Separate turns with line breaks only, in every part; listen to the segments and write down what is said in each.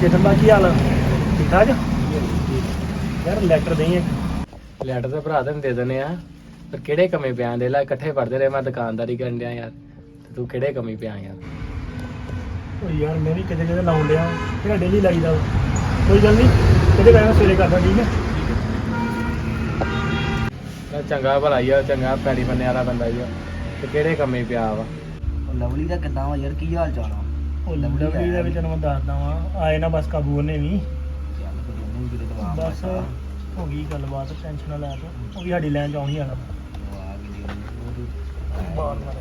ਚੇਤਨ ਦਾ ਕੀ ਹਾਲ ਆ? ਠੀਕ ਠਾਕ? ਯਾਰ ਲੈਟਰ ਦੇਈ ਇੱਕ।
ਲੈਟਰ ਤੇ ਭਰਾ ਤੈਨੂੰ ਦੇ ਦਿੰਦੇ ਆ। ਪਰ ਕਿਹੜੇ ਕਮੇ ਪਿਆਂ? ਦੇ ਲੈ ਇਕੱਠੇ ਪੜਦੇ ਰਹੇ ਮੈਂ ਦੁਕਾਨਦਾਰੀ ਕਰਨ ਡਿਆ ਯਾਰ। ਤੇ ਤੂੰ ਕਿਹੜੇ ਕਮੀ ਪਿਆ ਯਾਰ?
ਓ ਯਾਰ ਮੈਂ ਵੀ ਕਿਤੇ ਕਿਤੇ ਲਾਉਣ ਲਿਆ ਤੇਰਾ ਡੇਲੀ ਲਾਈਦਾ ਵਾ। ਕੋਈ ਗੱਲ ਨਹੀਂ ਕਿਤੇ ਮੈਂ ਸਵੇਰੇ ਕਰਦਾ ਠੀਕ ਹੈ?
ਮੈਂ ਚੰਗਾ ਭਲਾ ਹੀ ਆ ਚੰਗਾ ਪੈੜੀ ਬੰਨੇ ਵਾਲਾ ਬੰਦਾ ਹੀ ਆ। ਤੇ ਕਿਹੜੇ ਕਮੇ ਪਿਆ ਵਾ?
ਲਵਲੀ ਦਾ ਕਿੱਦਾਂ ਵਾ ਯਾਰ ਕੀ ਹਾਲ ਚਾਲ ਆ?
ਦਾ ਵੀ ਤੈਨੂੰ ਮੈਂ ਦੱਸਦਾ ਵਾਂ ਆਏ ਨਾ ਬਸ ਕਾਬੂ ਉਹਨੇ ਵੀ
ਚੱਲ ਫਿਰ ਉਹਨੂੰ ਵੀ ਕਿਤੇ ਦਵਾ
ਬਸ ਹੋ ਗਈ ਗੱਲਬਾਤ ਟੈਨਸ਼ਨ ਨਾ ਲੈ ਤੂੰ। ਉਹ ਵੀ ਸਾਡੀ ਲੈਣ ਚ ਆਉਣੀ ਆਣਾ
ਦਵਾ ਕੇ ਦੇ ਉਹਨੂੰ।
ਬਾਹਰ ਮਾਰੇ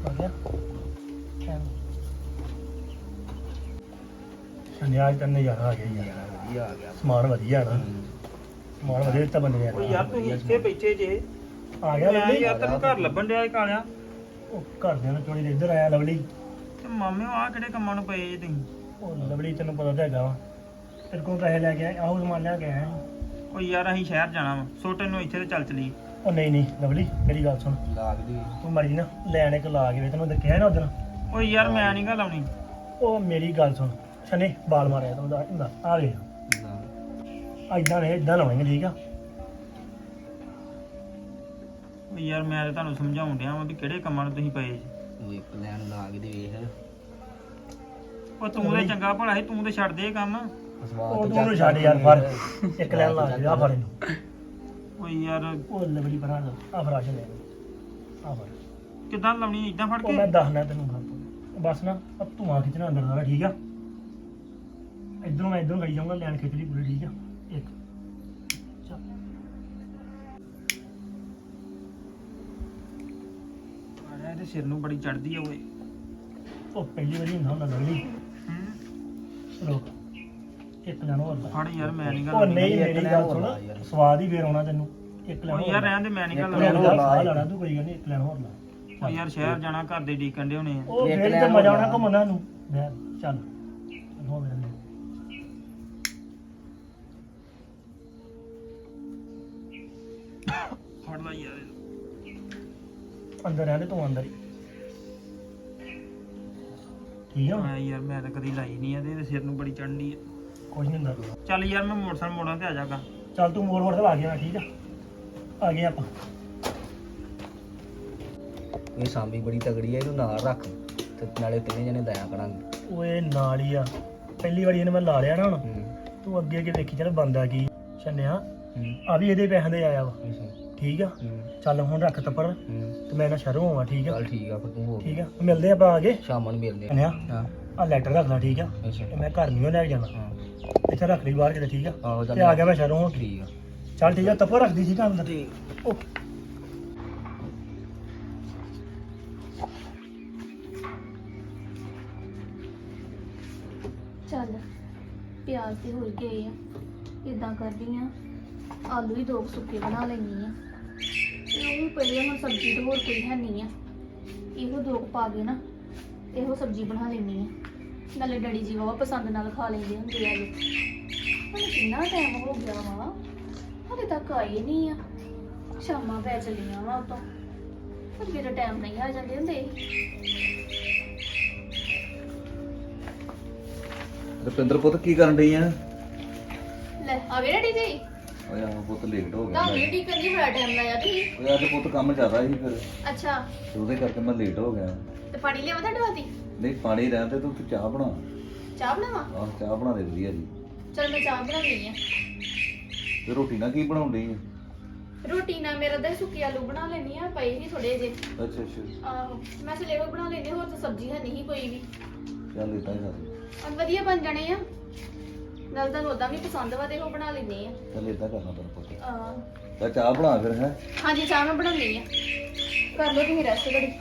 ਆ ਗਿਆ? ਸੰਨਿਆਜ ਤਾਂ ਨਜ਼ਾਰਾ ਆ ਗਿਆ ਯਾਰ
ਵਧੀਆ ਆ ਗਿਆ।
ਸਮਾਨ ਵਧੀਆ ਨਾ। ਸਮਾਨ ਵਧੀਆ ਦਿੱਤਾ ਬੰਦੇ ਨੇ।
ਓ ਯਾਰ ਤੁਸੀਂ ਇੱਥੇ ਬੈਠੇ ਜੇ।
ਆ ਗਿਆ
ਮੈਂ ਯਾਰ ਤੈਨੂੰ ਘਰ ਲੱਭਣ ਡਿਆ ਏ ਕਾਲਿਆ।
ਉਹ ਘਰ ਦੇ ਨੂੰ ਚੋਰੀ ਦੇ ਇੱਧਰ ਆਇਆ ਲਵਲੀ।
ਤੇ ਮਾਮੇ ਆ ਕਿਹੜੇ ਕੰਮਾਂ ਨੂੰ ਪਏ ਜੇ ਤੁਸੀਂ?
ਉਹ ਲਵਲੀ ਤੈਨੂੰ ਪਤਾ ਤਾਂ ਹੈਗਾ ਵਾ। ਤੇਰੇ ਕੋਲ ਪੈਸੇ ਲੈ ਕੇ ਆਇਆ ਆਹੋ ਸਮਾਨ ਲੈ ਕੇ ਆਇਆ
ਓ ਯਾਰ ਅਸੀਂ ਸ਼ਹਿਰ ਜਾਣਾ ਵਾ ਸੋਟੇ ਨੂੰ ਇੱਥੇ ਤੇ ਚੱਲ ਚਲੀ
ਉਹ ਨਹੀਂ ਨਹੀਂ ਲਵਲੀ ਮੇਰੀ ਗੱਲ ਸੁਣ।
ਲਾਗ ਦੀ
ਤੂੰ ਮਰੀ ਨਾ ਲੈਣ ਇੱਕ ਲਾ ਕੇ ਵੇ ਤੈਨੂੰ ਦੱਸਿਆ ਨਾ ਉਦੋਂ
ਓ ਯਾਰ ਮੈਂ ਨਹੀਂ ਗਾ ਲਾਉਣੀ
ਉਹ ਮੇਰੀ ਗੱਲ ਸੁਣ ਛਨੇ ਬਾਲ ਮਾਰਿਆ ਤੂੰ ਦਾ ਹੁੰਦਾ ਆ ਵੇ ਇਦਾਂ ਨਹੀਂ ਇਦਾਂ ਲਾਉਣਗੇ ਠੀਕ ਆ?
ਓ ਯਾਰ ਮੈਂ ਤੇ ਤੁਹਾਨੂੰ ਸਮਝਾਉਣ ਡਿਆ ਵਾਂ ਵੀ ਕਿਹੜੇ ਕੰਮਾਂ ਨੂੰ ਤੁਸੀਂ ਪਏ ਜੇ
ਉਹ ਇੱਕ ਲੈਣ ਲਾਗ ਦੀ ਵੇਖ
ਓ ਤੂੰ ਤੇ ਚੰਗਾ ਭਲਾ ਸੀ ਤੂੰ ਤੇ ਛੱਡ ਦੇ ਇਹ ਕੰਮ।
ਉਹ ਤੂੰ ਉਹਨੂੰ ਛੱਡ ਯਾਰ ਫੜ। ਇੱਕ ਲੈਣ ਲਾ ਕੇ ਆ ਫੜ ਇਹਨੂੰ।
ਓ ਯਾਰ।
ਉਹ ਲਵਲੀ ਬਣਾ ਦਾ ਆ ਫਰਾਸ਼ ਲੈ ਆ ਫੜ।
ਕਿੱਦਾਂ ਲਾਉਣੀ ਇਦਾਂ ਫੜ
ਉਹ ਮੈਂ
ਕੇ
ਦੱਸਣਾ ਤੈਨੂੰ ਗੱਲ। ਬਸ ਨਾ ਆ ਧੂਆਂ ਖਿੱਚਣਾ ਅੰਦਰ ਦਾ ਠੀਕ ਆ? ਇਧਰੋਂ ਮੈਂ ਇਧਰੋਂ ਗਈ ਜਾਊਂਗਾ ਲੈਣ ਖਿੱਚ ਲਈ ਪੂਰੀ ਠੀਕ ਆ? ਇੱਕ। ਚੱਲ
ਆ ਇਹਦੇ ਸਿਰ ਨੂੰ ਬੜੀ ਚੜਦੀ ਆ ਓਏ
ਉਹ ਪਹਿਲੀ ਵਾਰੀ ਹੁੰਦਾ ਹੁੰਦਾ ਲਵਲੀ
ਹੂੰ
ਰੋਕ ਇੱਕ ਲੈਣ ਹੋਰ ਲਾ
ਫੜ ਯਾਰ ਮੈਂ ਨਹੀਂ
ਉਹ
ਲਾਉਣੀ
ਨਹੀਂ ਮੇਰੀ ਗੱਲ ਸੁਣ। ਸਵਾਦ ਹੀ ਫੇਰ ਆਉਣਾ ਤੈਨੂੰ ਇੱਕ ਲੈਣ
ਓ
ਹੋਰ
ਯਾਰ
ਲਾ।
ਰਹਿਣ ਦੇ ਮੈਂ ਨਹੀਂ ਗਾ
ਇੱਕ
ਲੈਣ
ਹੋਰ ਲਾ।
ਲੈਣਾ ਤੂੰ ਕੋਈ ਗੱਲ ਨਹੀਂ ਇੱਕ ਲੈਣ ਹੋਰ ਲਾ
ਓ ਯਾਰ ਸ਼ਹਿਰ ਜਾਣਾ ਘਰ ਦੇ ਡੀਕਣ ਦੇ ਹੋਣੇ ਆ
ਉਹ
ਇੱਕ
ਫੇਰ ਤੇ
ਲੈਣ
ਮਜ਼ਾ
ਹੋਰ
ਆਉਣਾ
ਲਾ।
ਘੁੰਮਣਾ ਨੂੰ ਲੈ ਚੱਲ ਹੋ ਮੇਰੇ ਨਾਲ
ਫੜ ਲੈ ਯਾਰ ਇਹਨੂੰ।
ਅੰਦਰ ਰਹਿ ਤੂੰ ਅੰਦਰ ਹੀ। ਠੀਕ ਆ?
ਮੈਂ ਯਾਰ ਮੈਂ ਤਾਂ ਕਦੀ ਲਾਈ ਨਹੀਂ ਆ ਤੇ ਇਹਦੇ ਸਿਰ ਨੂੰ ਬੜੀ ਚੜਨੀ ਆ।
ਕੁਝ ਨਹੀਂ ਹੁੰਦਾ।
ਚੱਲ ਯਾਰ ਮੈਂ ਮੋਟਰਸਾਈਕਲ ਮੋੜਾਂ ਤੇ ਆ ਜਾਗਾ।
ਚੱਲ ਤੂੰ ਮੋੜ ਮੋੜ ਤੇ ਆ ਗਿਆ ਠੀਕ ਆ? ਆ ਗਏ ਆਪਾਂ।
ਇਹ ਸਾਂਭੀ ਬੜੀ ਤਗੜੀ ਹੈ ਇਹਨੂੰ ਨਾਲ ਰੱਖ। ਤੇ ਨਾਲੇ ਤਿੰਨੇ ਜਣੇ ਦਇਆ ਕਰਾਂਗੇ।
ਓਏ ਨਾਲ ਹੀ ਆ। ਪਹਿਲੀ ਵਾਰੀ ਇਹਨੇ ਮੈਂ ਲਾ ਲਿਆ ਨਾ ਹੁਣ।
ਹੂੰ।
ਤੂੰ ਅੱਗੇ ਅੱਗੇ ਵੇਖੀ ਚੱਲ ਬੰਦਾ ਕੀ। ਛੰਨਿਆ।
ਹੂੰ।
ਆ ਵੀ ਇਹਦੇ ਪੈਸਿਆਂ ਦੇ ਆਇਆ ਵਾ।
ਅੱਛਾ।
ਠੀਕ ਆ? ਚੱਲ ਹੁਣ ਰੱਖ ਤੱਪੜ
ਹੂੰ।
ਤੇ ਮੈਂ ਨਾ ਸ਼ਰਮ ਹੋਵਾਂ ਠੀਕ ਆ?
ਚੱਲ ਠੀਕ ਆ ਫਿਰ ਤੂੰ ਹੋ
ਠੀਕ ਆ? ਮਿਲਦੇ ਆਪਾਂ ਆ ਕੇ?
ਸ਼ਾਮਾਂ ਨੂੰ ਮਿਲਦੇ ਆ। ਹਾਂ।
ਆ ਲੈਟਰ ਰੱਖ ਲੈ ਠੀਕ ਆ?
ਅੱਛਾ।
ਤੇ ਮੈਂ ਘਰ ਨਹੀਂ ਲੈ ਕੇ ਜਾਣਾ।
ਹਾਂ।
ਇੱਥੇ ਰੱਖ ਲਈ ਬਾਹਰ ਕਿਤੇ ਠੀਕ ਆ?
ਆਹੋ ਚੱਲ
ਤੇ ਆ ਗਿਆ ਮੈਂ ਸ਼ਰਮ ਹੋ
ਠੀਕ ਆ।
ਚੱਲ ਠੀਕ ਆ ਤੱਪੜ ਰੱਖਦੀ ਸੀ ਕੰਮ ਦਾ ਓ।
ਚੱਲ ਪਿਆਜ਼ ਤੇ ਹੋ ਹੀ ਗਏ ਆ। ਇਦਾਂ ਕਰਦੀ ਆ। ਆਲੂ ਹੀ ਦੋ ਸੁੱਕੇ ਬਣਾ ਲੈਣੀ ਆ। ਤੇ ਉਹ ਆ ਹੁਣ ਸਬਜ਼ੀ ਤਾਂ ਹੋਰ ਕੋਈ ਹੈ ਨਹੀਂ ਆ। ਇਹੋ ਦੋ ਕੁ ਪਾ ਕੇ ਨਾ ਇਹੋ ਸਬਜ਼ੀ ਬਣਾ ਲੈਣੀ ਆ। ਨਾਲੇ ਡੈਡੀ ਜੀ ਵਾਵਾ ਪਸੰਦ ਨਾਲ ਖਾ ਲੈਂਦੇ ਹੁੰਦੇ ਆ ਲੋਕ ਹੁਣ ਕਿੰਨਾ ਟਾਈਮ ਹੋ ਗਿਆ ਵਾ? ਹਲੇ ਤੱਕ ਆਏ ਨਹੀਂ ਆ। ਸ਼ਾਮਾਂ ਪੈ ਚੱਲੀਆਂ ਵਾ ਉਤੋਂ। ਅੱਗੇ ਤਾਂ ਟਾਈਮ ਨਹੀਂ ਆ ਜਾਂਦੇ ਹੁੰਦੇ
ਰੁਪਿੰਦਰ ਪੁੱਤ ਕੀ ਕਰਨ ਡਈ ਆ?
ਲੈ ਆ ਗਏ ਡੈਡੀ ਜੀ?
ਓਏ ਆਹ ਪੁੱਤ ਲੇਟ ਹੋ ਗਿਆ
ਤਾਂ
ਮੈਂ।
ਵੀਡੀਓ ਕਰਨੀ ਬੜਾ ਟਾਈਮ ਲਾਇਆ ਤੁਸੀਂ।
ਓਏ ਅੱਜ ਪੁੱਤ ਕੰਮ ਜ਼ਿਆਦਾ ਸੀ ਫਿਰ।
ਅੱਛਾ।
ਤੇ ਉਹਦੇ ਕਰਕੇ ਮੈਂ ਲੇਟ ਹੋ ਗਿਆ।
ਤੇ ਪਾਣੀ ਲਿਆਵਾਂ ਤੁਹਾਡੇ ਵਾਸਤੇ?
ਨਹੀਂ ਪਾਣੀ ਰਹਿਣ ਤੇ ਤੂੰ ਤੂੰ ਚਾਹ ਬਣਾ।
ਚਾਹ ਬਣਾਵਾਂ?
ਆਹ ਚਾਹ ਬਣਾ ਦੇ ਵਧੀਆ ਜੀ।
ਚਲ ਮੈਂ ਚਾਹ ਬਣਾਉਣੀ ਆ।
ਤੇ ਰੋਟੀ ਨਾਲ ਕੀ ਬਣਾਉਣ ਡਈ ਆ?
ਰੋਟੀ ਨਾਲ ਮੇਰਾ ਤਾਂ ਸੁੱਕੀ ਆਲੂ ਬਣਾ ਲੈਣੀ ਆ ਪਈ ਸੀ ਥੋੜੇ ਜੇ
ਅੱਛਾ ਅੱਛਾ।
ਆਹੋ ਮੈਂ ਉਹ ਬਣਾ ਲੈਣੀ ਹੋਰ ਤਾਂ ਸਬਜ਼ੀ ਹੈ ਨਹੀਂ ਕੋਈ ਵੀ।
ਚੱਲ ਇਦਾਂ ਹੀ ਕਰ।
ਵਧੀਆ ਬਣ ਜਾਣੇ ਆ। ਨਾਲ ਤਾਂ ਉਦਾਂ ਵੀ ਪਸੰਦ ਵਾ ਤੇ ਉਹ ਬਣਾ ਲੈਣੀ ਆ।
ਚੱਲ ਇਦਾਂ ਕਰਨਾ ਤੇਰਾ ਪੁੱਤ
ਆਹ,
ਤਾਂ ਚਾਹ ਬਣਾ ਫਿਰ ਹੈ?
ਹਾਂਜੀ ਚਾਹ ਮੈਂ ਬਣਾਉਣੀ ਆ। ਕਰ ਲਓ ਤੁਸੀਂ ਰੈਸਟ ਕਰੀ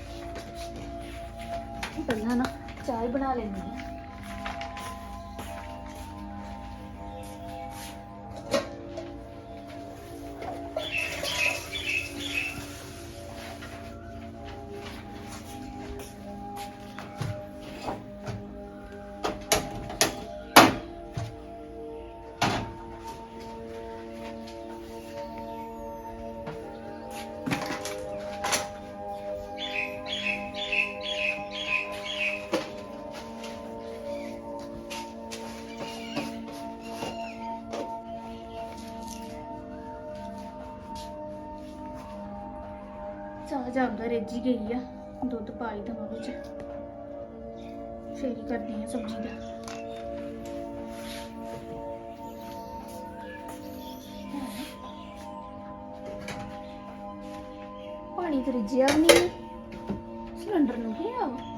ਪਹਿਲਾਂ ਨਾ ਚਾਹ ਹੀ ਬਣਾ ਲੈਣੀ ਆ। ਜਾਪਦਾ ਰਿੱਝ ਹੀ ਗਈ ਆ, ਦੁੱਧ ਪਾ ਹੀ ਦਵਾਂ ਵਿੱਚ ਫੇਰ ਹੀ ਕਰਦੀ ਆ ਸਬਜ਼ੀ ਦਾ। ਪਾਣੀ ਤੇ ਰਿੱਝਿਆ ਵੀ ਨਹੀਂ। ਹੈ। ਸਿਲੰਡਰ ਨੂੰ ਕੀ ਆ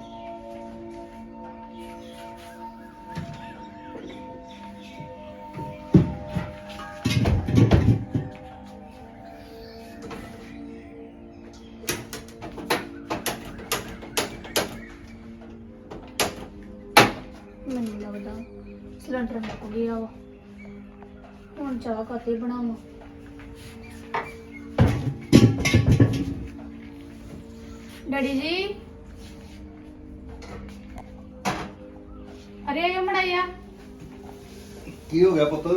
ਕਾਤੇ ਬਣਾਵਾਂ। ਡੈਡੀ ਜੀ। ਅਰੇ ਆਇਓ ਮੜਾਇਆ
ਕੀ ਹੋ ਗਿਆ ਪੁੱਤ?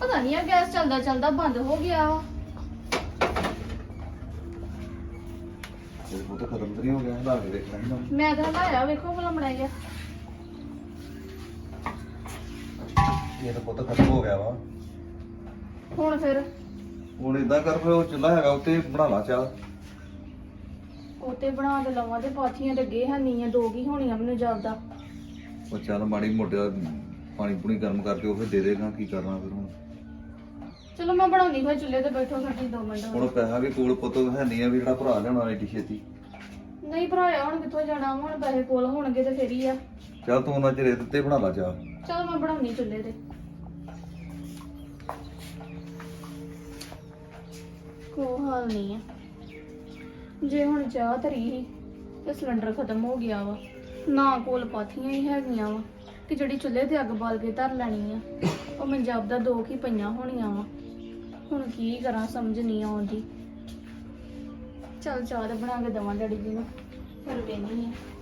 ਪਤਾ ਨਹੀਂ ਆ ਗੈਸ ਚੱਲਦਾ ਚੱਲਦਾ ਬੰਦ ਹੋ ਗਿਆ। ਵਾ
ਤੇ ਪੁੱਤ ਖਤਮ ਤਾਂ ਨਹੀਂ ਹੋ ਗਿਆ ਲਾ ਕੇ ਦੇਖਣਾ ਸੀ ਨਾ
ਮੈਂ ਤਾਂ ਲਾਇਆ ਵੇਖੋ ਭਲਾ ਮੜਾਇਆ
ਇਹ ਤਾਂ ਪੁੱਤ ਖਤਮ ਹੋ ਗਿਆ ਵਾ।
ਹੁਣ ਫਿਰ?
ਹੁਣ ਇਦਾਂ ਕਰ ਫਿਰ ਉਹ ਚੁੱਲ੍ਹਾ ਹੈਗਾ ਉੱਤੇ ਬਣਾ ਲਾ ਚਾਹ।
ਉਤੇ ਬਣਾ ਕੇ ਲਵਾਂ ਤੇ ਪਾਥੀਆਂ ਤੇ ਅੱਗੇ ਹੰਨੀਆਂ ਦੋ ਕੀ ਹੋਣੀਆਂ ਮੈਨੂੰ ਜਾਪਦਾ।
ਉਹ ਚੱਲ ਮਾੜੀ ਮੋਟਾ ਪਾਣੀ ਪੂਣੀ ਗਰਮ ਕਰਕੇ ਉਹ ਫਿਰ ਦੇ ਦੇਗਾ ਕੀ ਕਰਨਾ ਫਿਰ ਹੁਣ।
ਚਲੋ ਮੈਂ ਬਣਾਉਣੀ ਫਿਰ ਚੁੱਲ੍ਹੇ ਤੇ ਬੈਠੋ ਸਾਡੀ 2 ਮਿੰਟ।
ਹੁਣ ਪੈਸਾ ਵੀ ਕੋਲ ਪੁੱਤ ਹੈ ਨਹੀਂ ਆ ਵੀ ਜਿਹੜਾ ਭਰਾ ਲਿਆਉਣਾ ਏਡੀ ਛੇਤੀ।
ਨਹੀਂ ਭਰਾਇਆ ਹੁਣ ਕਿੱਥੋਂ ਜਾਣਾ? ਹੁਣ ਪੈਸੇ ਕੋਲ ਹੋਣਗੇ ਤੇ ਫੇਰ ਹੀ ਆ।
ਚੱਲ ਤੂੰ ਉਹਨਾਂ ਚਿਰ ਦਿੱਤੇ ਬਣਾ ਲਾ ਚਾਹ।
ਚਲੋ ਮੈਂ ਬਣਾਉਣੀ ਚੁੱਲ੍ਹੇ ਤੇ। ਕੋ ਹਾਲ ਨਹੀਂ ਆ। ਜੇ ਹੁਣ ਚਾਹ ਧਰੀ ਸੀ ਤੇ ਸਿਲੰਡਰ ਖਤਮ ਹੋ ਗਿਆ ਵਾ। ਨਾ ਕੋਲ ਪਾਥੀਆਂ ਹੀ ਹੈਗੀਆਂ ਵਾ ਕਿ ਜਿਹੜੀ ਚੁੱਲ੍ਹੇ ਤੇ ਅੱਗ ਬਾਲ ਕੇ ਧਰ ਲੈਣੀ ਆ ਉਹ ਪੰਜਾਬ ਦਾ ਦੋ ਕੀ ਪਈਆਂ ਹੋਣੀਆਂ ਵਾ। ਹੁਣ ਕੀ ਕਰਾਂ ਸਮਝ ਨਹੀਂ ਆਉਂਦੀ। ਚੱਲ ਚਾਹ ਤਾਂ ਬਣਾ ਕੇ ਦਵਾਂ ਡੈਡੀ ਜੀ ਨੂੰ। ਫਿਰ ਵੇਨੀ ਆ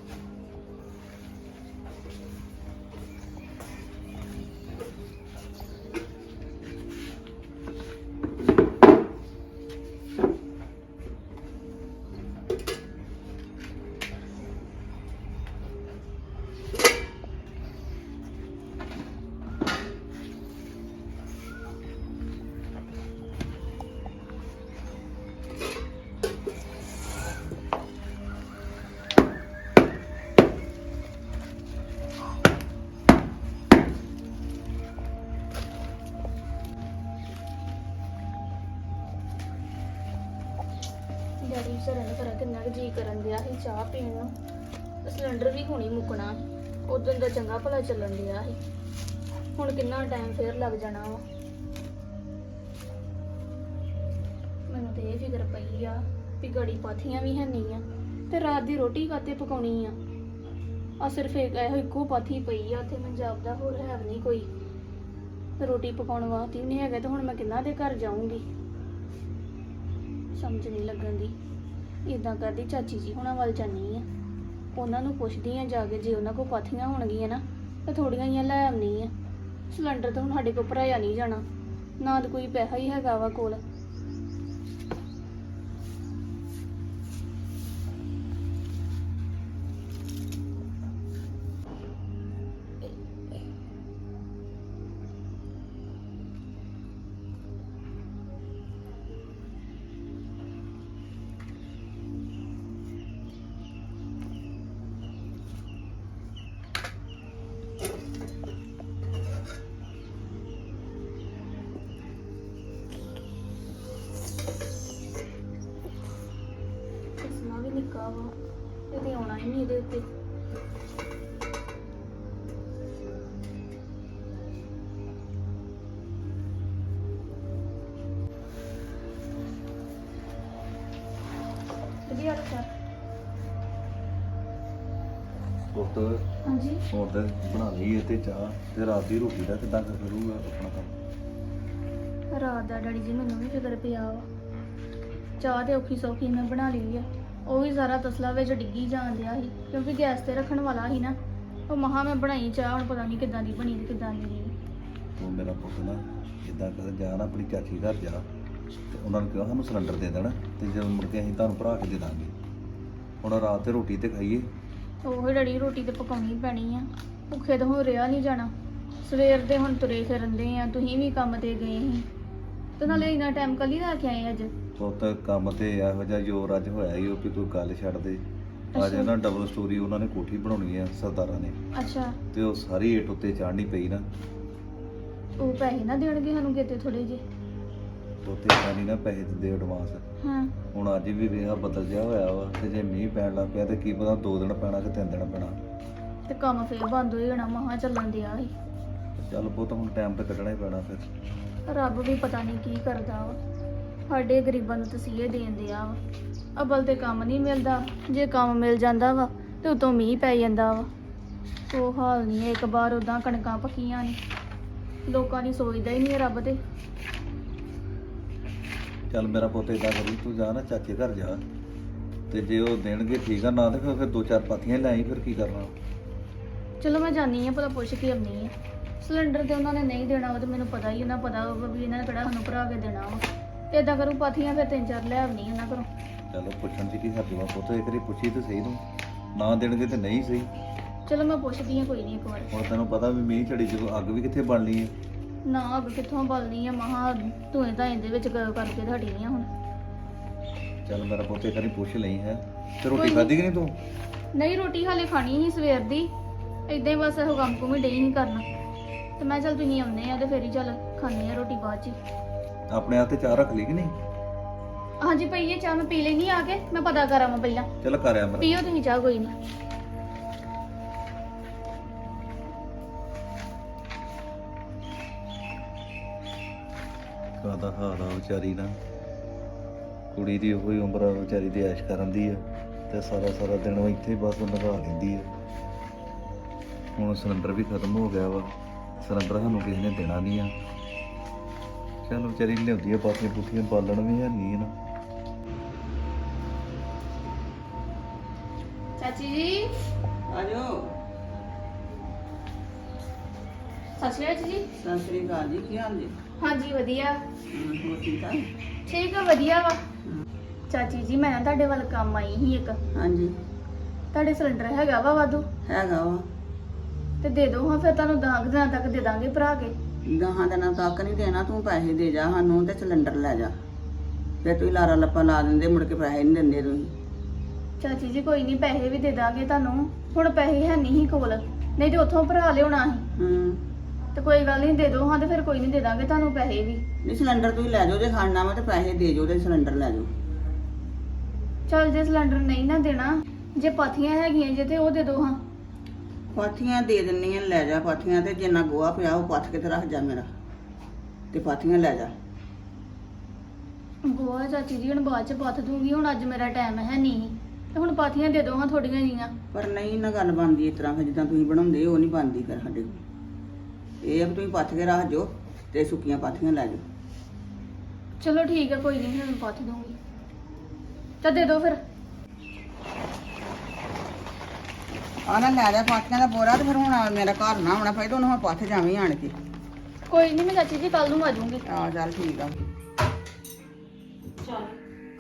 ਡੈਡੀ ਸਰਨ ਕਰਾ ਕਿੰਨਾ ਕੁ ਜੀ ਕਰਨ ਦਿਆ ਸੀ, ਚਾਹ ਪੀਣ। ਨੂੰ ਤੇ ਸਿਲੰਡਰ ਵੀ ਹੁਣੀ ਮੁੱਕਣਾ। ਉਦੋਂ ਦਾ ਚੰਗਾ ਭਲਾ ਚੱਲਣ ਦਿਆ ਸੀ। ਹੁਣ ਕਿੰਨਾ ਟਾਈਮ ਫੇਰ ਲੱਗ ਜਾਣਾ ਵਾ। ਮੈਨੂੰ ਤੇ ਇਹ ਫਿਕਰ ਪਈ ਆ ਵੀ ਗੜੀ ਪਾਥੀਆਂ ਵੀ ਹੈ ਨਹੀਂ ਆ, ਤੇ ਰਾਤ ਦੀ ਰੋਟੀ ਕਾਤੇ ਪਕਾਉਣੀ ਆ? ਆ ਸਿਰਫ ਇੱਕ ਇਹੋ ਇੱਕੋ ਪਾਥੀ ਪਈ ਆ ਤੇ ਪੰਜਾਬ ਦਾ ਹੋਰ ਹੈ ਵੀ ਨਹੀਂ ਕੋਈ। ਰੋਟੀ ਪਕਾਉਣ ਵਾਸਤੇ ਵੀ ਨਹੀਂ ਹੈਗਾ, ਤੇ ਹੁਣ ਮੈਂ ਕਿੰਨਾ ਦੇ ਘਰ ਜਾਊਂਗੀ? ਸਮਝ ਨਹੀਂ ਲੱਗਣ ਦੀ। ਇਦਾਂ ਕਰਦੀ ਚਾਚੀ ਜੀ ਹੁਣਾਂ ਵੱਲ ਜਾਨੀ ਆ। ਉਹਨਾਂ ਨੂੰ ਪੁੱਛਦੀ ਆ ਜਾ ਕੇ ਜੇ ਉਹਨਾਂ ਕੋਲ ਪਾਥੀਆਂ ਹੋਣਗੀਆਂ ਨਾ, ਤਾਂ ਥੋੜੀਆਂ ਜਿਹੀਆਂ ਲੈ ਆਉਣੀ ਆ। ਸਿਲੰਡਰ ਤਾਂ ਹੁਣ ਸਾਡੇ ਕੋਲ ਭਰਾਇਆ ਨਹੀਂ ਜਾਣਾ। ਨਾ ਤਾਂ ਕੋਈ ਪੈਸਾ ਹੀ ਹੈਗਾ ਵਾ ਕੋਲ। ਉੱਤੇ ਵਧੀਆ ਰੱਖਿਆ ਹਾਂਜੀ।
ਬਣਾ ਲਈ ਤੇ ਚਾਹ ਤੇ ਰਾਤ ਦੀ ਰੋਟੀ ਦਾ ਕਿੱਦਾਂ ਕਰੂਗਾ ਆਪਣਾ ਕੰਮ?
ਰਾਤ ਦਾ ਡੈਡੀ ਜੀ ਮੈਨੂੰ ਵੀ ਫਿਕਰ ਪਿਆ ਵਾ। ਚਾਹ ਤੇ ਔਖੀ ਸੌਖੀ ਮੈਂ ਬਣਾ ਲਈ ਆ। ਉਹ ਵੀ ਸਾਰਾ ਤਸਲਾ ਵਿੱਚ ਡਿੱਗੀ ਜਾਣ ਡਿਆ ਸੀ ਕਿਉਂਕਿ ਗੈਸ ਤੇ ਰੱਖਣ ਵਾਲਾ ਸੀ ਨਾ। ਉਹ ਮਹਾ ਮੈਂ ਬਣਾਈ ਚਾਹ ਹੁਣ ਪਤਾ ਨਹੀਂ ਕਿੱਦਾਂ ਦੀ ਬਣੀ ਤੇ ਕਿੱਦਾਂ ਦੀ ਨਹੀਂ।
ਤੂੰ ਮੇਰਾ ਪੁੱਤ ਨਾ ਇਦਾਂ ਕਰ ਜਾ ਨਾ ਆਪਣੀ ਚਾਚੀ ਘਰ ਜਾ ਤੇ ਉਹਨਾਂ ਨੂੰ ਕਿਹਾ ਸਾਨੂੰ ਸਿਲੰਡਰ ਦੇ ਦੇਣ ਤੇ ਜਦੋਂ ਮੁੜ ਕੇ ਅਸੀਂ ਤੁਹਾਨੂੰ ਭਰਾ ਕੇ ਦੇ ਦਾਂਗੇ। ਹੁਣ ਰਾਤ ਤੇ ਰੋਟੀ ਤੇ ਖਾਈਏ।
ਉਹ ਡੈਡੀ ਰੋਟੀ ਤੇ ਪਕਾਉਣੀ ਪੈਣੀ ਆ। ਭੁੱਖੇ ਤਾਂ ਹੋ ਰਿਹਾ ਨਹੀਂ ਜਾਣਾ। ਸਵੇਰ ਦੇ ਹੁਣ ਤੁਰੇ ਫਿਰਦੇ ਆ ਤੁਸੀਂ ਵੀ ਕੰਮ ਤੇ ਗਏ ਸੀ। ਤੇ ਨਾਲੇ ਇੰਨਾ ਟਾਈਮ ਕੱਲੀ ਲਾ ਕੇ ਆਏ ਅੱਜ।
ਪੁੱਤ ਕੰਮ ਤੇ ਇਹੋ ਜਿਹਾ ਜ਼ੋਰ ਅੱਜ ਹੋਇਆ ਹੀ ਉਹ ਵੀ ਕੋਈ ਗੱਲ ਛੱਡ ਦੇ। ਅੱਜ ਨਾ ਡਬਲ ਸਟੋਰੀ ਉਹਨਾਂ ਨੇ ਕੋਠੀ ਬਣਾਉਣੀ ਆ ਸਰਦਾਰਾਂ ਨੇ।
ਅੱਛਾ।
ਤੇ ਉਹ ਸਾਰੀ ਏਟ ਉੱਤੇ ਚਾੜਨੀ ਪਈ ਨਾ।
ਉਹ ਪੈਸੇ ਨਾ ਦੇਣਗੇ ਸਾਨੂੰ ਕਿਤੇ ਥੋੜੇ ਜੇ
ਉੱਤੇ ਚਾਣੀ ਨਾ ਪੈਸੇ ਦਿੰਦੇ ਐਡਵਾਂਸ
ਹਾਂ।
ਹੁਣ ਅੱਜ ਵੀ ਵੇਹਾ ਬਦਲ ਜਿਹਾ ਹੋਇਆ ਵਾ ਤੇ ਜੇ ਮੀਂਹ ਪੈਣ ਲੱਗ ਪਿਆ ਤੇ ਕੀ ਪਤਾ ਦੋ ਦਿਨ ਪੈਣਾ ਕਿ ਤਿੰਨ ਦਿਨ ਪੈਣਾ।
ਤੇ ਕੰਮ ਫੇਰ ਬੰਦ ਹੋ ਜਾਣਾ ਮਹਾ ਚੱਲਣ ਦਿਆ ਸੀ
ਚੱਲ ਪੁੱਤ ਹੁਣ ਟਾਈਮ ਤੇ ਕੱਢਣਾ ਹੀ ਪੈਣਾ ਫਿਰ।
ਰੱਬ ਵੀ ਪਤਾ ਨਹੀਂ ਕੀ ਕਰਦਾ ਵਾ। ਸਾਡੇ ਗਰੀਬਾਂ ਨੂੰ ਤਸੀਹੇ ਦੇਣ ਦਿਆ ਵਾ। ਅਬਲ ਤੇ ਕੰਮ ਨਹੀਂ ਮਿਲਦਾ। ਜੇ ਕੰਮ ਮਿਲ ਜਾਂਦਾ ਵਾ ਤੇ ਉਤੋਂ ਮੀਂਹ ਪੈ ਜਾਂਦਾ ਵਾ। ਉਹ ਹਾਲ ਨਹੀਂ ਇੱਕ ਵਾਰ ਉਦਾਂ ਕਣਕਾਂ ਪੱਕੀਆਂ ਨੇ। ਲੋਕਾਂ ਦੀ ਸੋਚਦਾ ਹੀ ਨਹੀਂ ਰੱਬ ਤੇ।
ਚੱਲ ਮੇਰਾ ਪੁੱਤ ਏਦਾਂ ਕਰੀ ਤੂੰ ਜਾ ਨਾ ਚਾਚੇ ਘਰ ਜਾ। ਤੇ ਜੇ ਉਹ ਦੇਣਗੇ ਠੀਕ ਆ ਨਾ ਤੇ ਫਿਰ- ਦੋ ਚਾਰ ਪਾਥੀਆਂ ਲੈ ਆਈ ਫਿਰ ਕੀ ਕਰਨਾ?
ਚਲੋ ਮੈਂ ਜਾਣੀ ਆ ਭਲਾ ਪੁੱਛ ਕੇ ਆਉਣੀ ਆ ਸਿਲੰਡਰ ਤੇ ਉਹਨਾਂ ਨੇ ਨਹੀਂ ਦੇਣਾ ਉਹ ਤੇ ਮੈਨੂੰ ਪਤਾ ਹੀ ਉਹਨਾਂ ਪਤਾ ਵੀ ਇਹਨਾਂ ਨੇ ਕਿਹੜਾ ਸਾਨੂੰ ਭਰਾ ਕੇ ਦੇਣਾ ਵਾ। ਏਦਾਂ ਕਰੂ ਪਾਥੀਆਂ ਫਿਰ ਤਿੰਨ ਚਾਰ ਲੈ ਆਉਣੀ ਉਹਨਾਂ ਘਰੋਂ।
ਚਲੋ ਪੁੱਛਣ ਦੀ ਕੀ ਹੱਦ ਵਾ ਪੁੱਤ ਇੱਕ ਵਾਰੀ ਪੁੱਛੀ ਤੇ ਸਹੀ ਤੂੰ। ਨਾ ਦੇਣਗੇ ਤੇ ਨਹੀਂ ਸਹੀ।
ਚਲੋ ਮੈਂ ਪੁੱਛਦੀ ਆ ਕੋਈ ਨਹੀਂ ਇੱਕ ਵਾਰ।
ਹੁਣ ਤੈਨੂੰ ਪਤਾ ਵੀ ਮੀਂਹ ਝੜੀ ਜਦੋਂ ਅੱਗ ਵੀ ਕਿੱਥੇ ਬਲਣੀ ਹੈ
ਨਾ ਅੱਗ ਕਿੱਥੋਂ ਬਲਣੀ ਆ? ਮਹਾ ਧੂਏ ਤਾਂ ਇਹਦੇ ਵਿੱਚ ਕ- ਕਰਕੇ ਤੁਹਾਡੀ ਨਹੀਂ ਹੁਣ।
ਚੱਲ ਮੇਰਾ ਪੁੱਤ ਇੱਕ ਵਾਰੀ ਪੁੱਛ ਲਈ ਹੈ। ਤੇ
ਕੋਈ
ਰੋਟੀ
ਨੀ।
ਖਾਧੀ ਕਿ ਨਹੀਂ ਤੂੰ?
ਨਹੀਂ ਰੋਟੀ ਹਾਲੇ ਖਾਣੀ ਸੀ ਸਵੇਰ ਦੀ। ਏਦਾਂ ਹੀ ਬਸ ਇਹੋ ਕੰਮ ਕੁਮੀ ਡਈ ਨਹੀਂ ਕਰਨਾ। ਤੇ ਮੈਂ ਚੱਲ ਤੁਸੀਂ ਆਉਂਦੇ ਆ ਤੇ ਫੇਰ ਹੀ ਚੱਲ ਖਾਣੀ ਆ ਰੋਟੀ ਬਾਅਦ ਚ ਹੀ।
ਆਪਣੇ ਹੱਥ ਤੇ ਚਾਹ ਰੱਖ ਲਈ ਕਿ ਨਹੀਂ?
ਹਾਂਜੀ ਪਈਏ ਚਾਹ ਮੈਂ ਪੀ ਲੈਣੀ ਆ ਕੇ ਮੈਂ ਪਤਾ ਕਰਾਂ ਮੈਂ ਪਹਿਲਾਂ।
ਚੱਲ ਕਰਿਆ ਮੇਰਾ
ਪੀਓ ਤੁਸੀਂ ਚਾਹ ਕੋਈ ਨਹੀਂ
ਕਾਦਾ ਹਾਲ ਆ ਵਿਚਾਰੀ ਨਾ ਕੁੜੀ ਦੀ ਉਹੀ ਉਮਰ ਆ ਵਿਚਾਰੀ ਦੀ ਐਸ਼ ਕਰਨ ਦੀ ਆ ਤੇ ਸਾਰਾ ਸਾਰਾ ਦਿਨ ਉਹ ਇੱਥੇ ਹੀ ਬਸ ਲੰਘਾ ਲੈਂਦੀ ਆ। ਹੁਣ ਸਿਲੰਡਰ ਵੀ ਖਤਮ ਹੋ ਗਿਆ ਵਾ। ਸਿਲੰਡਰ ਸਾਨੂੰ ਕਿਸੇ ਨੇ ਦੇਣਾ ਨਹੀਂ ਆ। ਚਲ ਵਿਚਾਰੀ ਲਿਆਉਂਦੀ ਆ ਬਾਕੀ ਪੁੱਠੀਆਂ ਬਾਲਣ ਵੀ ਹੈ ਨਹੀਂ ਨਾ।
ਚਾਚੀ ਜੀ।
ਆਜੋ।
ਸਤਿ ਸ਼੍ਰੀ ਅਕਾਲ ਜੀ।
ਸਤਿ ਸ੍ਰੀ ਅਕਾਲ ਜੀ ਕੀ ਹਾਲ ਜੀ?
ਹਾਂਜੀ ਵਧੀਆ।
ਹਾਂ, ਹੋਰ ਠੀਕ ਆ?
ਠੀਕ ਆ ਵਧੀਆ ਵਾ। ਚਾਚੀ ਜੀ ਮੈਂ ਨਾ ਤੁਹਾਡੇ ਵੱਲ ਕੰਮ ਆਈ ਸੀ ਇੱਕ।
ਹਾਂਜੀ।
ਤੁਹਾਡੇ ਸਿਲੰਡਰ ਹੈਗਾ ਵਾ ਵਾਧੂ?
ਹੈਗਾ ਵਾ।
ਤੇ ਦੇ ਦਿਓ ਹਾਂ ਫਿਰ ਤੁਹਾਨੂੰ 10 ਦਿਨਾਂ ਤੱਕ ਦੇ ਦਾਂਗੇ ਭਰਾ ਕੇ।
ਗਾਹਾਂ ਦਿਨਾਂ ਤੱਕ ਨਹੀਂ ਦੇਣਾ ਤੂੰ ਪੈਸੇ ਦੇ ਜਾ ਸਾਨੂੰ ਤੇ ਸਿਲੰਡਰ ਲੈ ਜਾ। ਫਿਰ ਤੂੰ ਲਾਰਾ ਲੱਪਾ ਲਾ ਦਿੰਦੇ ਮੁੜ ਕੇ ਪੈਸੇ ਨਹੀਂ ਦਿੰਦੇ ਤੁਸੀਂ।
ਚਾਚੀ ਜੀ ਕੋਈ ਨਹੀਂ ਪੈਸੇ ਵੀ ਦੇ ਦਾਂਗੇ ਤੁਹਾਨੂੰ। ਹੁਣ ਪੈਸੇ ਹੈ ਨਹੀਂ ਸੀ ਕੋਲ ਨਹੀਂ ਤੇ ਉੱਥੋਂ ਭਰਾ ਲਿਆਉਣਾ ਸੀ।
ਹੂੰ।
ਤੇ ਕੋਈ ਗੱਲ ਨਹੀਂ ਦੇ ਦਿਓ ਹਾਂ ਤੇ ਫਿਰ ਕੋਈ ਨਹੀਂ ਦੇ ਦਾਂਗੇ ਤੁਹਾਨੂੰ ਪੈਸੇ ਵੀ।
ਨਹੀਂ ਸਿਲੰਡਰ ਤੁਸੀਂ ਲੈ ਜਾਓ ਜੇ ਖਾਣਾ ਵਾ ਤੇ ਪੈਸੇ ਦੇ ਜਾਓ ਤੇ ਸਿਲੰਡਰ ਲੈ ਜਾਓ।
ਚੱਲ ਜੇ ਸਿਲੰਡਰ ਨਹੀਂ ਨਾ ਦੇਣਾ ਜੇ ਪਾਥੀਆਂ ਹੈਗੀਆਂ ਜੇ ਤੇ ਉਹ ਦੇ ਦਿਓ ਹਾਂ।
ਪਾਥੀਆਂ ਦੇ ਦਿੰਨੀਆਂ ਲੈ ਜਾ ਪਾਥੀਆਂ ਤੇ ਜਿੰਨਾ ਗੋਹਾ ਪਿਆ ਉਹ ਪੱਥ ਕੇ ਤੇ ਰੱਖ ਜਾ ਮੇਰਾ। ਤੇ ਪਾਥੀਆਂ ਲੈ ਜਾ।
ਗੋਆ ਚਾਚੀ ਜੀ ਹੁਣ ਬਾਅਦ ਚ ਪੱਥ ਦੂੰਗੀ ਹੁਣ ਅੱਜ ਮੇਰਾ ਟਾਈਮ ਹੈ ਨਹੀਂ। ਤੇ ਹੁਣ ਪਾਥੀਆਂ ਦੇ ਹਾਂ ਥੋੜੀਆਂ ਜੀਆਂ।
ਪਰ ਨਹੀਂ ਨਾ ਗੱਲ ਬਣਦੀ ਇਸ ਤਰ੍ਹਾਂ ਫਿਰ ਜਿੱਦਾਂ ਤੁਸੀਂ ਬਣਾਉਂਦੇ ਉਹ ਨਹੀਂ ਬਣਦੀ ਫਿਰ ਸਾਡੇ ਕੋਲ। ਇਹ ਆ ਵੀ ਤੁਸੀਂ ਪੱਥ ਕੇ ਰੱਖ ਜਾਓ ਤੇ ਸੁੱਕੀਆਂ ਪਾਥੀਆਂ ਲੈ ਜਾਓ।
ਚਲੋ ਠੀਕ ਹੈ ਕੋਈ ਨਹੀਂ ਹੁਣ ਪੱਥ ਦੂੰਗੀ ਤਾਂ ਦੇ ਦਿਓ ਫਿਰ।
ਆ ਨਾ ਲੈ ਜਾ ਦਾ ਬੋਰਾ ਤੇ ਫਿਰ ਹੁਣ ਮੇਰਾ ਘਰ ਨਾ ਆਉਣਾ ਪਏ ਤੇ ਉਹਨੂੰ ਹੁਣ ਪੱਥ ਜਾਵੀਂ ਆਣ ਕੇ।
ਕੋਈ ਨਹੀਂ ਮੈਂ ਚਾਚੀ ਜੀ ਕੱਲ ਨੂੰ ਆ ਜਾਊਂਗੀ।
ਆ ਚੱਲ ਠੀਕ ਆ।
ਚੱਲ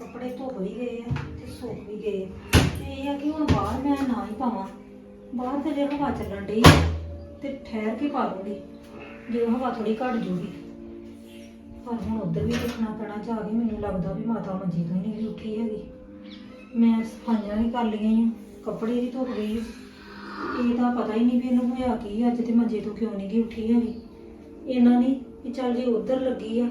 ਕੱਪੜੇ ਧੁੱਪ ਵੀ ਗਏ ਆ ਤੇ ਸੁੱਕ ਵੀ ਗਏ ਤੇ ਇਹ ਆ ਕਿ ਹੁਣ ਬਾਹਰ ਮੈਂ ਨਾ ਹੀ ਪਾਵਾਂ। ਬਾਹਰ ਤੇ ਜੇ ਹਵਾ ਚੱਲਣ ਡਈ ਤੇ ਠਹਿਰ ਕੇ ਪਾ ਲੂੰਗੀ ਜਦੋਂ ਹਵਾ ਥੋੜੀ ਘਟ ਜੂਗੀ। ਪਰ ਹੁਣ ਉਧਰ ਵੀ ਦੇਖਣਾ ਪੈਣਾ ਜਾ ਕੇ ਮੈਨੂੰ ਲੱਗਦਾ ਵੀ ਮਾਤਾ ਮੰਜੀ ਤੋਂ ਹੀ ਨਹੀਂ ਉੱਠੀ ਹੈਗੀ। ਮੈਂ ਸਫਾਈਆਂ ਵੀ ਕਰ ਲਈਆਂ ਆਂ ਕੱਪੜੇ ਵੀ ਧੁੱਪ ਗਏ ਇਹ ਤਾਂ ਪਤਾ ਹੀ ਨਹੀਂ ਵੀ ਇਹਨੂੰ ਹੋਇਆ ਕੀ ਅੱਜ ਤੇ ਮੰਜੇ ਤੋਂ ਕਿਉਂ ਨਹੀਂ ਗਈ ਉੱਠੀ ਹੈਗੀ। ਇਹਨਾਂ ਨਹੀਂ ਵੀ ਚੱਲ ਜੇ ਉਧਰ ਲੱਗੀ ਆ,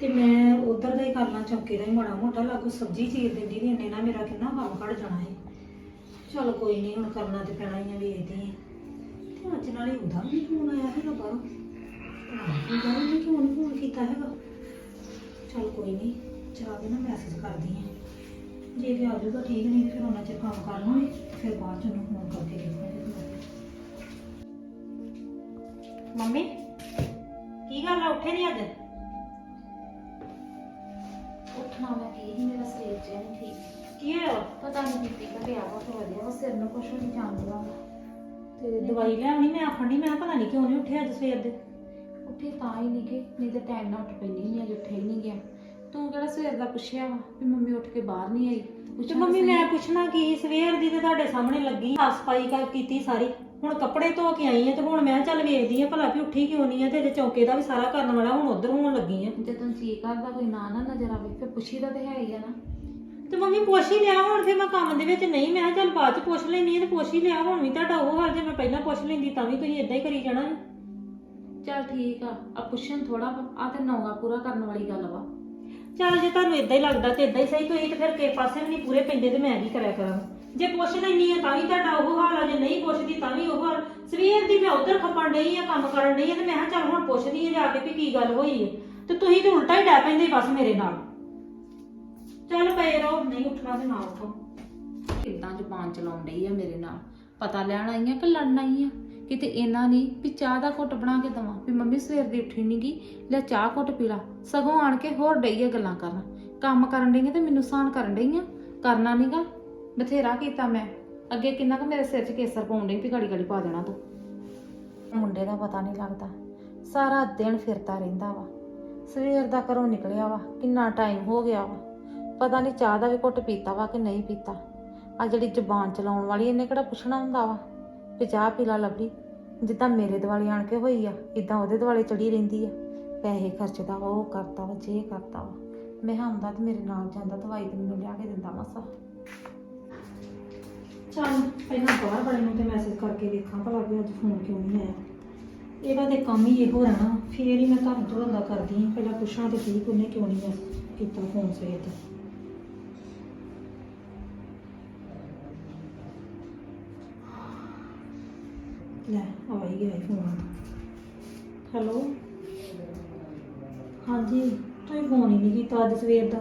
ਤੇ ਮੈਂ ਉਧਰ ਦਾ ਹੀ ਕਰਨਾ, ਚੌਕੇ ਦਾ ਹੀ ਮਾੜਾ ਮੋਟਾ ਲਾਗੂ ਸਬਜ਼ੀ ਚੀਰ ਦਿੰਦੀ ਤੇ ਇੰਨੇ ਨਾਲ ਮੇਰਾ ਕਿੰਨਾ ਕੰਮ ਘੜ ਜਾਣਾ ਹੈ ਚੱਲ ਕੋਈ ਨਹੀਂ, ਹੁਣ ਕਰਨਾ ਤੇ ਪੈਣਾ ਹੀ ਆ, ਵੇਖਦੇ ਆ ਤੇ ਅੱਜ ਨਾਲੇ ਉਹਦਾ ਵੀ ਫੋਨ ਆਇਆ ਹੈਗਾ ਬਾਹਰੋਂ। ਉਹਦਾ ਵੀ ਕਿਉਂ ਨਹੀਂ ਫੋਨ ਕੀਤਾ ਹੈਗਾ। ਚੱਲ ਕੋਈ ਨਹੀਂ ਜਾ ਕੇ ਨਾ ਮੈਸੇਜ ਕਰਦੀ ਆ ਜੇ ਤੇ ਆ ਜਾਊਗਾ ਠੀਕ ਨਹੀਂ, ਫਿਰ ਉਹਨਾਂ ਚਿਰ ਕੰਮ ਕਰ ਲਵਾਂਗੇ ਫਿਰ ਬਾਅਦ ਚ ਉਹਨੂੰ ਫੋਨ ਕਰਕੇ ਦੇਖਾਂਗੇ ਮੰਮੀ ਕੀ ਗੱਲ ਆ? ਉੱਠੇ ਨਹੀਂ ਅੱਜ?
ਉੱਠਣਾ ਮੈਂ ਕੀ ਹੀ ਮੇਰਾ ਸਰੀਰ ਚ ਨਹੀਂ ਠੀਕ।
ਕੀ ਹੋਇਆ
ਪਤਾ ਨਹੀਂ ਬੀਪੀ ਘਟਿਆ ਬਹੁਤ ਵਧੀਆ ਵਾ ਸਿਰ ਨੂੰ ਕੁਛ ਨਹੀਂ ਜਾਂਦਾ
ਤੇ ਦਵਾਈ ਲਿਆਉਣੀ ਮੈਂ ਆਖਣ ਡਈ ਮੈਂ ਪਤਾ ਨਹੀਂ ਕਿਉਂ ਨਹੀਂ ਉੱਠਿਆ ਅੱਜ ਸਵੇਰ ਦੇ।
ਉੱਠੇ ਤਾਂ ਹੀ ਨਹੀਂ ਕਿ ਨਹੀਂ ਤੇ ਟਾਈਮ ਨਾਲ ਉੱਠ ਪੈਣੀ ਨਹੀਂ ਅੱਜ ਉੱਠੇ ਹੀ ਨਹੀਂ ਗਿਆ ਤੂੰ ਕਿਹੜਾ ਸਵੇਰ ਦਾ ਪੁੱਛਿਆ ਵਾ ਵੀ ਮੰਮੀ ਉੱਠ ਕੇ ਬਾਹਰ ਨਹੀਂ ਆਈ?
ਤੇ ਮੰਮੀ
ਤਾਂ
ਮੈਂ
ਸਹੀ।
ਪੁੱਛਣਾ ਕੀ ਸਵੇਰ ਦੀ ਤੇ ਤੁਹਾਡੇ ਸਾਹਮਣੇ ਲੱਗੀ ਸਾਫ਼ ਸਫ਼ਾਈ ਕਰ ਕੀਤੀ ਸਾਰੀ। ਹੁਣ ਕੱਪੜੇ ਧੋ ਕੇ ਆਈ ਆ ਤੇ ਹੁਣ ਮੈਂ ਚੱਲ ਵੇਖਦੀ ਆ ਭਲਾ ਵੀ ਉੱਠੀ ਕਿਉਂ ਨਹੀਂ ਆ ਤੇ ਜੇ ਚੌਕੇ ਦਾ ਵੀ ਸਾਰਾ ਕਰਨ ਵਾਲਾ ਹੁਣ ਉਧਰ ਹੋਣ ਲੱਗੀ ਆ।
ਜਦੋਂ ਜੀ ਕਰਦਾ ਕੋਈ ਨਾ ਨਾ ਨਜ਼ਰ ਆਵੇ ਫਿਰ ਪੁੱਛੀ ਦਾ ਤੇ ਹੈ ਹੀ ਆ ਨਾ।
ਤੇ ਮੰਮੀ ਪੁੱਛ ਹੀ ਲਿਆ ਹੁਣ ਫਿਰ ਮੈਂ ਕੰਮ ਦੇ ਵਿੱਚ ਨਹੀਂ ਮੈਂ ਕਿਹਾ ਚੱਲ ਬਾਅਦ ਚ ਪੁੱਛ ਲੈਣੀ ਆ ਤੇ ਪੁੱਛ ਹੀ ਲਿਆ ਹੁਣ ਵੀ ਤੁਹਾਡਾ ਉਹ ਹਾਲ ਜੇ ਮੈਂ ਪਹਿਲਾਂ ਪੁੱਛ ਲੈਂਦੀ ਤਾਂ ਵੀ ਤੁਸੀਂ ਇਦਾਂ ਹੀ ਕਰੀ ਜਾਣਾ
ਚੱਲ ਠੀਕ ਆ ਆ ਪੁੱਛਣ ਥੋੜਾ ਆ ਤੇ ਨੌਗਾ ਪੂਰਾ ਕਰਨ ਵਾਲੀ ਗੱਲ ਵਾ।
ਚੱਲ ਜੇ ਤੁਹਾਨੂੰ ਇਦਾਂ ਹੀ ਲੱਗਦਾ ਤੇ ਇਦਾਂ ਹੀ ਸਹੀ ਤੁਸੀਂ ਤੇ ਫਿਰ ਕਿਸੇ ਪਾਸੇ ਵੀ ਨਹੀਂ ਪੂਰੇ ਪੈਂਦੇ ਤੇ ਮੈਂ ਕੀ ਕਰਿਆ ਕਰਾਂ। ਜੇ ਪੁੱਛ ਲੈਣੀ ਆ ਤਾਂ ਵੀ ਤੁਹਾਡਾ ਉਹ ਹਾਲ ਆ, ਜੇ ਨਹੀਂ ਪੁੱਛਦੀ ਤਾਂ ਵੀ ਉਹ ਹਾਲ। ਸਵੇਰ ਦੀ ਮੈਂ ਉਧਰ ਖਪਣ ਡਈ ਆ, ਕੰਮ ਕਰਨ ਡਈ ਆ, ਤੇ ਮੈਂ ਕਿਹਾ ਚੱਲ ਹੁਣ ਪੁੱਛਦੀ ਆ ਜਾ ਕੇ ਵੀ ਕੀ ਗੱਲ ਹੋਈ ਹੈ ਤੇ ਤੁਸੀਂ ਤੇ ਉਲਟਾ ਹੀ ਡੈ ਪੈਂਦੇ ਬਸ ਮੇਰੇ ਨਾਲ। ਚੱਲ ਪਏ ਰਹੋ, ਨਹੀਂ ਉੱਠਣਾ ਤੇ ਨਾ ਉੱਠੋ।
ਕਿੱਦਾਂ ਜ਼ੁਬਾਨ ਚਲਾਉਣ ਡਈ ਆ ਮੇਰੇ ਨਾਲ? ਪਤਾ ਲੈਣ ਆਈ ਆ ਕਿ ਲੜਨ ਆਈ ਆ ਕਿਤੇ ਇਹਨਾਂ ਨਹੀਂ ਵੀ ਚਾਹ ਦਾ ਘੁੱਟ ਬਣਾ ਕੇ ਦਵਾਂ? ਵੀ ਮੰਮੀ ਸਵੇਰ ਦੀ ਉੱਠੀ ਨੀ ਗੀ ਲੈ ਚਾਹ ਘੁੱਟ ਪੀ ਲਾ। ਸਗੋਂ ਆਣ ਕੇ ਹੋਰ ਡਈ ਆ ਗੱਲਾਂ ਕਰਨ। ਕੰਮ ਕਰਨ ਡਈਆਂ ਤੇ ਮੈਨੂੰ ਸਾਨ ਕਰਨ ਡਈ ਆ ਕਰਨਾ ਨੀਗਾ। ਬਥੇਰਾ ਕੀਤਾ ਮੈਂ। ਅੱਗੇ ਕਿੰਨਾ ਕੁ ਮੇਰੇ ਸਿਰ 'ਚ ਕੇਸਰ ਪਾਉਣ ਡਈ ਵੀ ਗਾੜੀ ਗਾੜੀ ਪਾ ਦੇਣਾ ਤੂੰ। ਮੁੰਡੇ ਦਾ ਪਤਾ ਨਹੀਂ ਲੱਗਦਾ। ਸਾਰਾ ਦਿਨ ਫਿਰਦਾ ਰਹਿੰਦਾ ਵਾ। ਸਵੇਰ ਦਾ ਘਰੋਂ ਨਿਕਲਿਆ ਵਾ, ਕਿੰਨਾ ਟਾਈਮ ਹੋ ਗਿਆ ਵਾ। ਪਤਾ ਨਹੀਂ ਚਾਹ ਦਾ ਵੀ ਘੁੱਟ ਪੀਤਾ ਵਾ ਕਿ ਨਹੀਂ ਪੀਤਾ। ਆ ਜਿਹੜੀ ਜ਼ੁਬਾਨ ਚਲਾਉਣ ਵਾਲੀ, ਇਹਨੇ ਕਿਹੜਾ ਪੁੱਛਣਾ ਹੁੰਦਾ ਵਾ? ਵੀ ਚਾਹ ਪੀ ਲਾ ਲੱਭੀ ਜਿੱਦਾਂ ਮੇਰੇ ਦਿਵਾਲੇ ਆਣ ਕੇ ਹੋਈ ਆ ਇਦਾਂ ਉਹਦੇ ਦਿਵਾਲੇ ਚੜੀ ਰਹਿੰਦੀ ਆ। ਪੈਸੇ ਖਰਚਦਾ ਵਾ, ਉਹ ਕਰਦਾ ਵਾ, ਜੇ ਕਰਦਾ ਵਾ। ਮੈਂ ਕਿਹਾ ਆਉਂਦਾ ਤੇ ਮੇਰੇ ਨਾਲ ਜਾਂਦਾ, ਦਵਾਈ ਤੇ ਮੈਨੂੰ ਲਿਆ ਕੇ ਦਿੰਦਾ ਮਸਾ।
ਚੱਲ, ਪਹਿਲਾਂ ਬਾਹਰ ਵਾਲੇ ਨੂੰ ਤੇ ਮੈਸੇਜ ਕਰਕੇ ਵੇਖਾਂ ਭਲਾ ਵੀ ਅੱਜ ਫੋਨ ਕਿਉਂ ਨਹੀਂ ਆਇਆ। ਇਹਦਾ ਤੇ ਕੰਮ ਹੀ ਇਹੋ ਰਹਿਣਾ, ਫੇਰ ਹੀ ਮੈਂ ਤੁਹਾਨੂੰ ਤੁਰੰਦਾ ਕਰਦੀ ਹਾਂ, ਪਹਿਲਾਂ ਪੁੱਛਾਂ ਤੇ ਠੀਕ ਉਹਨੇ ਕਿਉਂ ਨਹੀਂ ਮੈਸ- ਕੀਤਾ ਫੋਨ ਸਵੇਰ ਦਾ ਲੈ, ਆ ਹੀ ਗਿਆ ਫੋਨ ਹੈਲੋ ਹਾਂਜੀ, ਤੁਸੀਂ ਫੋਨ ਹੀ ਨਹੀਂ ਕੀਤਾ ਅੱਜ ਸਵੇਰ ਦਾ।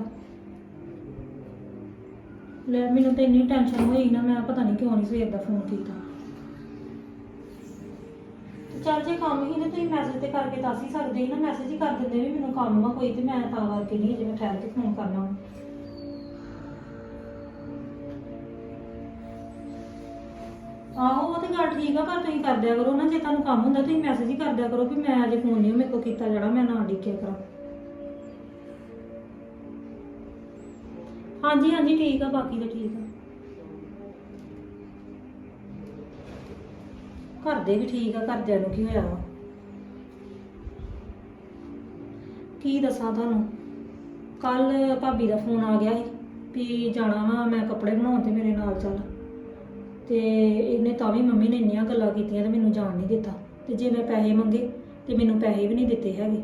ਲੈ, ਮੈਨੂੰ ਤਾਂ ਇੰਨੀ ਟੈਨਸ਼ਨ ਹੋਈ ਨਾ, ਮੈਂ ਪਤਾ ਨਹੀਂ ਕਿਉਂ ਨਹੀਂ ਸਵੇਰ ਦਾ ਫੋਨ ਕੀਤਾ। ਚੱਲ ਜੇ ਕੰਮ ਹੀ ਨੇ, ਤੁਸੀਂ ਮੈਸੇਜ ਤੇ ਕਰਕੇ ਦੱਸ ਹੀ ਸਕਦੇ ਸੀ ਨਾ ਮੈਸੇਜ ਹੀ ਕਰ ਦਿੰਦੇ ਵੀ ਮੈਨੂੰ ਕੰਮ ਆ ਕੋਈ, ਤੇ ਮੈਂ ਤਾਂ ਕਰਕੇ ਨਹੀਂ ਜਿਵੇਂ ਠਹਿਰ ਕੇ ਫੋਨ ਕਰਨਾ ਆਹੋ, ਉਹ ਤੇ ਗੱਲ ਠੀਕ ਆ, ਪਰ ਤੁਸੀਂ ਕਰ ਦਿਆ ਕਰੋ ਨਾ, ਜੇ ਤੁਹਾਨੂੰ ਕੰਮ ਹੁੰਦਾ, ਤੁਸੀਂ ਮੈਸੇਜ ਹੀ ਕਰ ਦਿਆ ਕਰੋ ਵੀ ਮੈਂ ਅਜੇ ਫੋਨ ਨਹੀਂ ਮੇਰੇ ਕੋਲ ਕੀਤਾ ਜਿਹੜਾ, ਮੈਂ ਨਾ ਡਿੱਕਿਆ ਕਰਾਂ। ਹਾਂਜੀ ਹਾਂਜੀ, ਠੀਕ ਆ, ਬਾਕੀ ਤਾਂ ਠੀਕ ਆ। ਘਰ ਦੇ ਵੀ ਠੀਕ ਆ, ਘਰਦਿਆਂ ਨੂੰ ਕੀ ਹੋਇਆ ਵਾ? ਕੀ ਦੱਸਾਂ ਤੁਹਾਨੂੰ? ਕੱਲ ਭਾਬੀ ਦਾ ਫੋਨ ਆ ਗਿਆ ਸੀ ਵੀ ਜਾਣਾ ਵਾ, ਮੈਂ ਕੱਪੜੇ ਬਣਾਉਣ ਤੇ ਮੇਰੇ ਨਾਲ ਚੱਲ। ਤੇ ਇਹਨੇ ਤਾਂ ਵੀ ਮੰਮੀ ਨੇ ਇੰਨੀਆਂ ਗੱਲਾਂ ਕੀਤੀਆਂ ਤੇ ਮੈਨੂੰ ਜਾਣ ਨਹੀਂ ਦਿੱਤਾ। ਤੇ ਜੇ ਮੈਂ ਪੈਸੇ ਮੰਗੇ ਤੇ ਮੈਨੂੰ ਪੈਸੇ ਵੀ ਨਹੀਂ ਦਿੱਤੇ ਹੈਗੇ।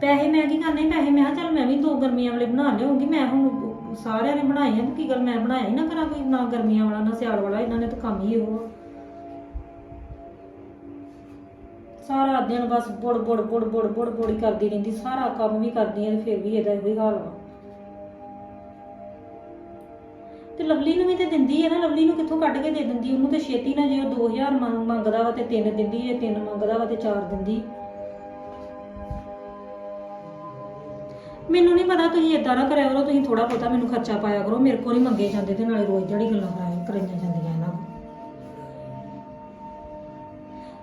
ਪੈਸੇ ਮੈਂ ਕੀ ਕਰਨੇ, ਪੈਸੇ ਮੈਂ ਕਿਹਾ ਚੱਲ ਮੈਂ ਵੀ ਦੋ ਗਰਮੀਆਂ ਵਾਲੇ ਬਣਾ ਲਿਆਉਂਗੀ, ਮੈਂ ਹੁਣ ਸਾਰਿਆਂ ਨੇ ਬਣਾਏ ਆ ਤੇ ਕੀ ਗੱਲ ਮੈਂ ਬਣਾਇਆ ਹੀ ਨਾ ਕਰਾਂ ਕੋਈ, ਨਾ ਗਰਮੀਆਂ ਵਾਲਾ, ਨਾ ਸਿਆਲ ਵਾਲਾ, ਇਹਨਾਂ ਨੇ ਤਾਂ ਕੰਮ ਹੀ ਉਹ ਆ। ਸਾਰਾ ਦਿਨ ਬਸ ਬੁੜ ਬੁੜ ਬੁੜ ਬੁੜ ਬੁੜ ਬੁੜ ਹੀ ਕਰਦੀ ਰਹਿੰਦੀ, ਸਾਰਾ ਕੰਮ ਵੀ ਕਰਦੀ ਆ ਤੇ ਫਿਰ ਵੀ ਇਹਦਾ ਇਹੋ ਹੀ ਹਾਲ ਵਾ ਤੇ ਲਵਲੀ ਨੂੰ ਵੀ ਤੇ ਦਿੰਦੀ ਹੈ ਨਾ, ਲਵਲੀ ਨੂੰ ਕਿੱਥੋਂ ਕੱਢ ਕੇ ਦੇ ਦਿੰਦੀ, ਉਹਨੂੰ ਤੇ ਛੇਤੀ ਨਾਲ ਜੇ ਉਹ 2000 ਮੰਗ- ਮੰਗਦਾ ਵਾ ਤੇ ਤਿੰਨ ਦਿੰਦੀ, ਜੇ ਤਿੰਨ ਮੰਗਦਾ ਵਾ ਤੇ ਚਾਰ ਦਿੰਦੀ ਮੈਨੂੰ ਨਹੀਂ ਪਤਾ ਤੁਸੀਂ ਏਦਾਂ ਨਾ ਕਰਿਆ ਕਰੋ, ਤੁਸੀਂ ਥੋੜਾ ਬਹੁਤਾ ਮੈਨੂੰ ਖਰਚਾ ਪਾਇਆ ਕਰੋ। ਮੇਰੇ ਕੋਲ ਨਹੀਂ ਮੰਗੇ ਜਾਂਦੇ ਤੇ ਨਾਲੇ ਰੋਜ਼ ਜਿਹੜੀ ਗੱਲਾਂ ਕਰਾਇਆ ਕਰਾਈਆਂ ਜਾਂਦੀਆਂ ਇਹਨਾਂ ਕੋਲ।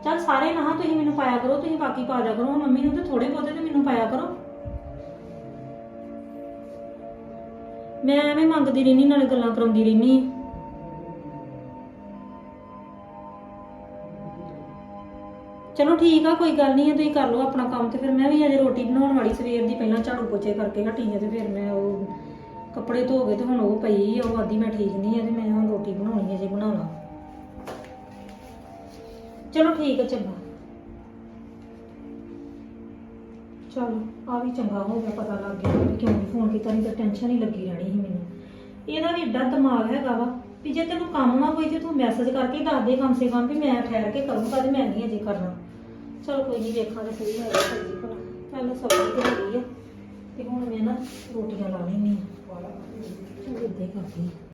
ਚੱਲ ਸਾਰੇ ਨਾ ਤੁਸੀਂ ਮੈਨੂੰ ਪਾਇਆ ਕਰੋ, ਤੁਸੀਂ ਬਾਕੀ ਪਾ ਦਿਆ ਕਰੋ। ਮੰਮੀ ਨੂੰ ਤੇ ਥੋੜੇ ਬਹੁਤੇ ਤੇ ਮੈਨੂੰ ਪਾਇਆ ਕਰੋ। ਮੈਂ ਐਵੇਂ ਮੰਗਦੀ ਰਹਿਣੀ ਨਾਲੇ ਗੱਲਾਂ ਕਰਾਉਂਦੀ ਰਹਿਣੀ ਚਲੋ ਠੀਕ ਆ, ਕੋਈ ਗੱਲ ਨਹੀਂ ਹੈ ਤੁਸੀਂ ਕਰ ਲਓ ਆਪਣਾ ਕੰਮ ਤੇ ਫਿਰ ਮੈਂ ਵੀ ਅਜੇ ਰੋਟੀ ਬਣਾਉਣ ਵਾਲੀ ਸਵੇਰ ਦੀ, ਪਹਿਲਾਂ ਝਾੜੂ ਪੋਚੇ ਕਰਕੇ ਹਟੀ ਆ ਤੇ ਫਿਰ ਮੈਂ ਉਹ ਕੱਪੜੇ ਧੋ ਗਏ ਤੇ ਹੁਣ ਉਹ ਪਈ ਆ, ਉਹ ਆਦੀ ਮੈਂ ਠੀਕ ਨਹੀਂ ਆ ਤੇ ਮੈਂ ਹੁਣ ਰੋਟੀ ਬਣਾਉਣੀ ਹੈ ਜੇ ਬਣਾ ਲਾ। ਚਲੋ ਠੀਕ ਹੈ ਚੰਗਾ। ਚਲੋ, ਆ ਵੀ ਚੰਗਾ ਹੋ ਗਿਆ, ਪਤਾ ਲੱਗ ਗਿਆ ਵੀ ਕਿਉਂ ਨਹੀਂ ਫੋਨ ਕੀਤਾ, ਨਹੀਂ ਤਾਂ ਟੈਨਸ਼ਨ ਹੀ ਲੱਗੀ ਰਹਿਣੀ ਸੀ ਮੈਨੂੰ। ਇਹਦਾ ਵੀ ਏਡਾ ਦਿਮਾਗ ਹੈਗਾ ਵਾ ਵੀ ਜੇ ਤੈਨੂੰ ਕੰਮ ਆ ਕੋਈ ਤੇ ਤੂੰ ਮੈਸੇਜ ਕਰਕੇ ਦੱਸ ਦੇ ਕਮ ਸੇ ਕਮ ਵੀ ਮੈਂ ਠਹਿਰ ਕੇ ਕਰੂੰਗਾ ਤੇ ਮੈਂ ਨਹੀਂ ਅਜੇ ਕਰਨਾ। ਚਲੋ ਕੋਈ ਨਹੀਂ ਵੇਖਾਂਗੇ ਸਹੀ ਹੋਇਆ ਸਬਜ਼ੀ ਭਲਾ। ਪਹਿਲਾਂ ਸਬਜ਼ੀ ਬਣਾ ਲਈ ਆ, ਤੇ ਹੁਣ ਮੈਂ ਨਾ ਰੋਟੀਆਂ ਲਾ ਲੈਣੀ ਆ ਚਲ ਇੱਦਾਂ ਕਰਦੀ ਹਾਂ